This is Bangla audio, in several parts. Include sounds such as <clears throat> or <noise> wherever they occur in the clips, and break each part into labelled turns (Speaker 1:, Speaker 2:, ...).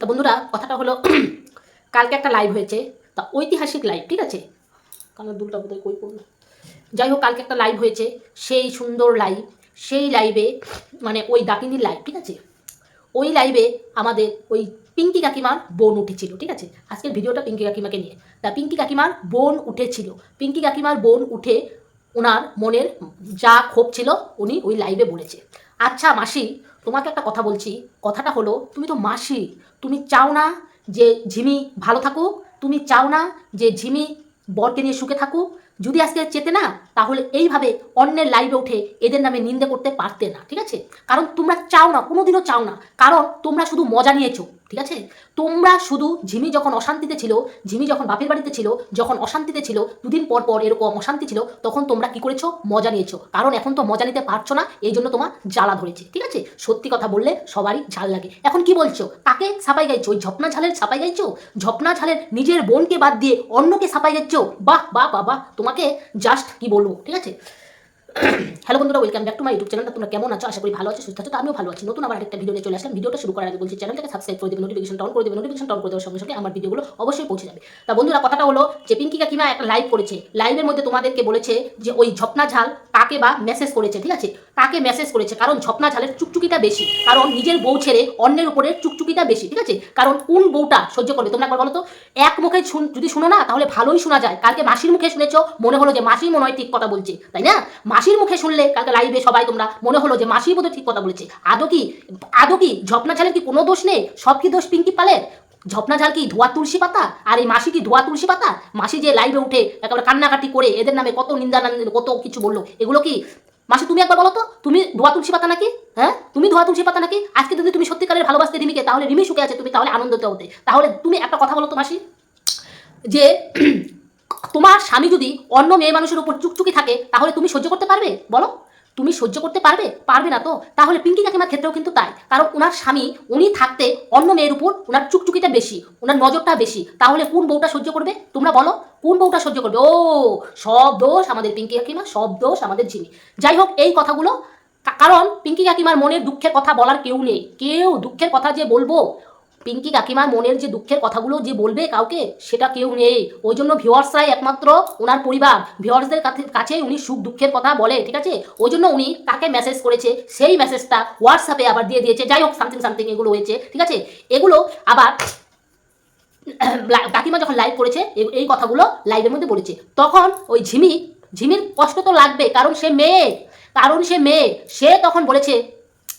Speaker 1: তা বন্ধুরা, কথাটা হলো, <clears throat> কালকে একটা লাইভ হয়েছে, তা ঐতিহাসিক লাইভ ঠিক আছে? কারণ দুলটা বোধহয় কই যাই হোক, কালকে একটা লাইভ হয়েছে, সেই সুন্দর লাইভ সেই লাইভে মানে ওই ডাকিনীর লাইভ ঠিক আছে? ওই লাইভে আমাদের ওই পিঙ্কি কাকিমার বোন উঠেছিল, ঠিক আছে? আজকের ভিডিওটা পিঙ্কি কাকিমাকে নিয়ে। তা পিঙ্কি কাকিমার বোন উঠেছিল। পিঙ্কি কাকিমার বোন উঠে ওনার মনের যা ক্ষোভ ছিল, উনি ওই লাইভে বলেছে। আচ্ছা মাসি তোমাকে একটা কথা বলছি। কথাটা হলো, তুমি তো মাসি, তুমি চাও না যে ঝিমি ভালো থাকুক, তুমি চাও না যে ঝিমি বরকে নিয়ে সুখে থাকুক। যদি আজকে চেতে না, তাহলে এইভাবে অন্যের লাইভে উঠে এদের নামে নিন্দে করতে পারতে না, ঠিক আছে? কারণ তোমরা চাও না, কোনোদিনও চাও না। কারণ তোমরা শুধু মজা নিয়েছো। ঠিক আছে? তোমরা শুধু ঝিমি যখন অশান্তিতে ছিল ঝিমি যখন বাপের বাড়িতে ছিল, যখন অশান্তিতে ছিল, দুদিন পর পর এরকম অশান্তি ছিল, তখন তোমরা কি করেছ? মজা নিয়েছো। কারণ এখন তো মজা নিতে পারছ না, এই জন্য তোমার জ্বালা ধরেছে, ঠিক আছে? সত্যি কথা বললে সবারই ঝাল লাগে। এখন কি বলছো? কাকে ছাপাই গাইছো? ওই ঝপনা ঝালের ছাপাই গাইছো? ঝপনা ঝালের নিজের বোনকে বাদ দিয়ে অন্যকে ছাপাই গাইছো? বাহ বাহ বাহ বাহ। তোমাকে জাস্ট কি বলব, ঠিক আছে? হ্যালো বন্ধুরা welcome back to my YouTube চ্যানেলটা তোমরা কেমন আছো? আশা করি ভালো আছো, সুস্থ আছো, তো আমিও ভালো আছি। নতুন আবার একটা ভিডিও চলে আসলাম। ভিডিওটা শুরু করার আগে বলছি চ্যানেলটাকে সাবস্ক্রাইব করে দেবে নোটিফিকেশন অন করে দেবে। নোটিফিকেশন অন করে দেওয়ার সঙ্গে সঙ্গে আমার ভিডিওগুলো অবশ্যই পৌঁছে যাবে। তা বন্ধুরা, কথাটা হলো যে পিঙ্কি কাকিমা একটা লাইভ করেছে। লাইভের মধ্যে তোমাদেরকে বলেছে যে ওই ঝপনা ঝাল তাকে বা মেসেজ করেছে, ঠিক আছে? তাকে মেসেজ করেছে, কারণ ঝপনা ঝালের চুকচুকিটা বেশি, কারণ নিজের বউ ছেড়ে অন্যের উপরে চুকচুকিটা বেশি, ঠিক আছে? কারণ কোন বউটা সহ্য করবে, তোমরা একবার বলো তো? এক মুখে যদি শুনো না, তাহলে ভালোই শোনা যায়। কালকে মাসির মুখে শুনেছো, মনে হলো যে মাসি মনে হয় ঠিক কথা বলছে, তাই না? মাসির মুখে শুনলে কালকে লাইভে সবাই তোমরা মনে হলো যে মাসি বোধহয় ঠিক কথা বলেছে। আদৌ কি আদৌ কি ঝপনা ঝালের কি কোনো দোষ নেই? সব কি দোষ পিঙ্কি পালের? ঝপনা ঝাল কি ধোয়া তুলসী পাতা? আর এই মাসি কি ধোয়া তুলসী পাতা? মাসি যে লাইভে উঠে একেবারে কান্নাকাটি করে এদের নামে কত নিন্দা কত কিছু বলল, এগুলো কি? মাসি, তুমি একবার বলো তো, তুমি ধোয়া তুলসী পাতা নাকি? হ্যাঁ? তুমি ধোয়া তুলসী পাতা নাকি? আজকে যদি তুমি সত্যিকারের ভালোবাসতে রিমিকে, তাহলে রিমি সুখে আছে, তুমি তাহলে আনন্দতে হতে। তাহলে তুমি একটা কথা বলো তো মাসি, যে তোমার স্বামী যদি অন্য মেয়ে মানুষের উপর চুকচুকি থাকে, তাহলে তুমি সহ্য করতে পারবে? বলো। তুমি সহ্য করতে পারবে? পারবে না তো? তাহলে পিঙ্কি কাকিমার ক্ষেত্রেও কিন্তু তাই। কারণ ওনার স্বামী, উনি থাকতে অন্য মেয়ের উপর ওনার চুকচুকিটা বেশি ওনার নজরটা বেশি। তাহলে কোন বউটা সহ্য করবে? তোমরা বলো, কোন বউটা সহ্য করবে? ও, সব দোষ আমাদের পিঙ্কি কাকিমা সব দোষ আমাদের ঝিমি। যাই হোক, এই কথাগুলো কারণ পিঙ্কি কাকিমার মনের দুঃখের কথা বলার কেউ নেই। কেউ দুঃখের কথা যে বলব পিঙ্কি কাকিমার মনের যে দুঃখের কথাগুলো যে বলবে কাউকে, সেটা কেউ নেই। ওই জন্য ভিওয়ার্সরাই একমাত্র ওনার পরিবার। ভিওয়ার্সদের কাছে উনি সুখ দুঃখের কথা বলে, ঠিক আছে? ওই জন্য উনি তাকে মেসেজ করেছে। সেই মেসেজটা হোয়াটসঅ্যাপে আবার দিয়ে দিয়েছে। যাই হোক সামথিং সামথিং এগুলো হয়েছে, ঠিক আছে? এগুলো আবার <clears throat> কাকিমা যখন লাইভ করেছে এই কথাগুলো লাইভের মধ্যে বলেছে। তখন ওই ঝিমি ঝিমির কষ্ট তো লাগবে, কারণ সে মেয়ে। কারণ সে মেয়ে। সে তখন বলেছে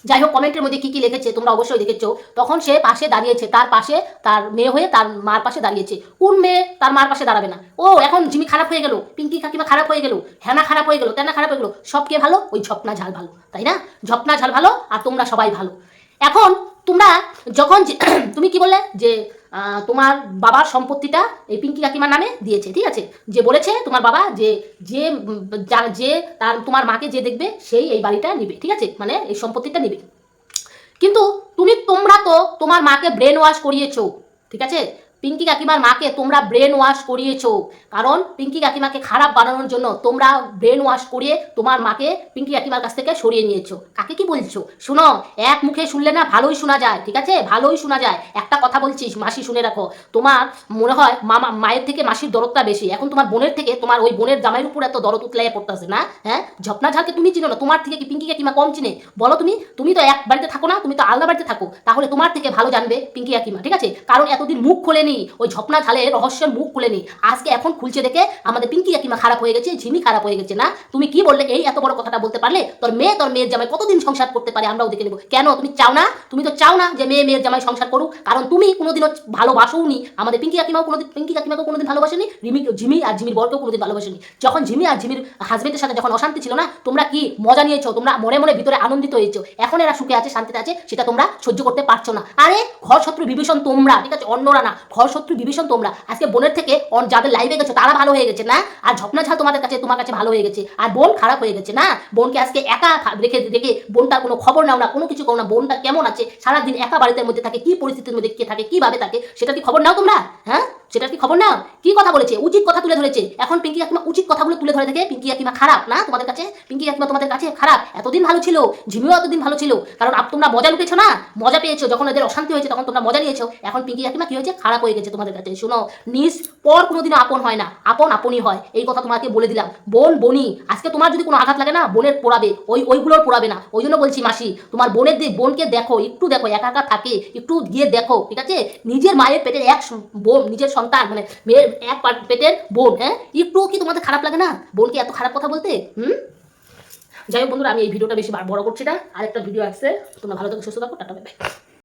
Speaker 1: যাই হোক কমেন্টের মধ্যে কি কি লিখেছে তোমরা অবশ্যই দেখেছ। তখন সে পাশে দাঁড়িয়েছে, তার পাশে তার মেয়ে হয়ে তার মার পাশে দাঁড়িয়েছে। কোন মেয়ে তার মার পাশে দাঁড়াবে না? ও, এখন জিমি খারাপ হয়ে গেল, পিঙ্কি কাকিমা খারাপ হয়ে গেল হ্যানা খারাপ হয়ে গেল, তেনা খারাপ হয়ে গেলো, সব কে ভালো? ওই ঝপনা ঝাল ভালো, তাই না? ঝপনা ঝাল ভালো, আর তোমরা সবাই ভালো। এখন তোমরা যখন <clears throat> তুমি কি বললে? যে তোমার বাবার সম্পত্তিটা এই পিঙ্কি কাকিমার নামে দিয়েছে, ঠিক আছে? যে বলেছে তোমার বাবা যে যে যে তার, তোমার মাকে যে দেখবে, সেই এই বাড়িটা নিবে, ঠিক আছে? মানে এই সম্পত্তিটা নিবে। কিন্তু তুমি, তোমরা তো তোমার মাকে ব্রেন ওয়াশ করিয়েছো, ঠিক আছে? পিঙ্কি কাকিমার মাকে তোমরা ব্রেন ওয়াশ করিয়েছো। কারণ পিঙ্কি কাকিমাকে খারাপ বানানোর জন্য তোমরা ব্রেন ওয়াশ করিয়ে তোমার মাকে পিঙ্কি কাকিমার কাছ থেকে সরিয়ে নিয়েছো। কাকে কি বলছো? শুনো, এক মুখে শুনলে না ভালোই শোনা যায়, ঠিক আছে? ভালোই শোনা যায়। একটা কথা বলছিস মাসি শুনে রাখো। তোমার মনে হয় মামা, মায়ের থেকে মাসির দরদটা বেশি। এখন তোমার বোনের থেকে তোমার ওই বোনের জামাইয়ের উপর এত দরদ উতলাইয়া পড়তেছে না? হ্যাঁ? ঝপনা ঝালকে তুমি চিনো না? তোমার থেকে কি পিঙ্কি কাকিমা কম চিনে? বলো তুমি তুমি তো এক বাড়িতে থাকো না, তুমি তো আলাদা বাড়িতে থাকো। তাহলে তোমার থেকে ভালো জানবে পিঙ্কি কাকিমা, ঠিক আছে? কারণ এতদিন মুখ খোলেনি। ওই ঝপনা ঝালে রহস্যের মুখ খুলেনি আজকে এখন খুলছে দেখে আমাদের পিঙ্কি কাকিমা খারাপ হয়ে গেছে, ঝিমি খারাপ হয়ে গেছে না? তুমি কি বললে এই এত বড় কথাটা বলতে পারলে? তোর মেয়ে, তোর মেয়ের জামাই কতদিন সংসার করতে পারে আমরাও দেখে নেব। কেন, তুমি চাও না? তুমি তো চাও না যে মেয়ে মেয়ের জামাই সংসার করুক। কারণ তুমি কোনোদিনও ভালোবাসোও নি আমাদের পিঙ্কি কাকিমাও কোনোদিন, পিঙ্কি কাকিমাকেও কোনোদিন ভালোবাসেনি, রিমি, ঝিমি আর ঝিমির বরকেও কোনোদিন ভালোবাসেনি। যখন ঝিমি আর ঝিমির হাজবেন্ডের সাথে যখন অশান্তি ছিল না, তোমরা কি মজা নিয়েছো? তোমরা মনে মনে ভিতরে আনন্দিত হয়েছো। এখন এরা সুখে আছে, শান্তিতে আছে, সেটা তোমরা সহ্য করতে পারছ না। আরে ঘর শত্রু বিভীষণ তোমরা, ঠিক আছে? অন্যরা না। ঘর শত্রু বিভীষণ তোমরা। আজকে বোনের থেকে যাদের লাইভে গেছো, তারা ভালো হয়ে গেছে না? আর ঝপনা ঝাল তোমাদের কাছে, তোমার কাছে ভালো হয়ে গেছে। আর বোন খারাপ হয়ে গেছে না? বোনকে আজকে একা রেখে রেখে বোনটার কোনো খবর নাও না, কোনো কিছু করো না। বোনটা কেমন আছে? সারাদিন একা বাড়িতে মধ্যে থাকে, কি পরিস্থিতির মধ্যে কে থাকে, কীভাবে থাকে, সেটা কি খবর নাও তোমরা? হ্যাঁ? সেটা কি খবর না? কি কথা বলেছে? উচিত কথা তুলে ধরেছে। এখন পিঙ্কি কাকিমা উচিত কথাগুলো তুলে ধরে দেখে পিঙ্কি কাকিমা খারাপ, না তোমাদের কাছে? পিঙ্কি কাকিমা তোমাদের কাছে খারাপ। এতদিন ভালো ছিল। ঝিমিও এতদিন ভালো ছিল। কারণ আপ তোমরা মজা লুটেছো না? মজা পেয়েছ। যখন এদের অশান্তি হয়েছে তখন তোমরা মজা নিয়েছো। এখন পিঙ্কি কাকিমা কি হয়েছে? খারাপ হয়ে গেছে তোমাদের কাছে। শোনো, নিজ পর কোনোদিনও আপন হয় না। আপন আপনই হয়। এই কথা তোমাকে বলে দিলাম। বোন, বনি, আজকে তোমার যদি কোনো আঘাত লাগে না, বোনের পোড়াবে। ওই ওইগুলোর পোড়াবে না। ওই জন্য বলছি মাসি, তোমার বোনের দিক বোনকে দেখো, একটু দেখো, একা একা থাকে, একটু গিয়ে দেখো, ঠিক আছে? নিজের মায়ের পেটের এক বোন, নিজের সন্তান মানে মেয়ের এক পেটের বোন হ্যাঁ? একটু কি তোমাদের খারাপ লাগে না? বোনকে এত খারাপ কথা বলতে? হুম? যাই হোক বন্ধুরা, আমি এই ভিডিওটা বেশি বড় করছি না। আরেকটা ভিডিও আসছে। তোমরা ভালো থাকো, সুস্থ থাকো, টাটা বাই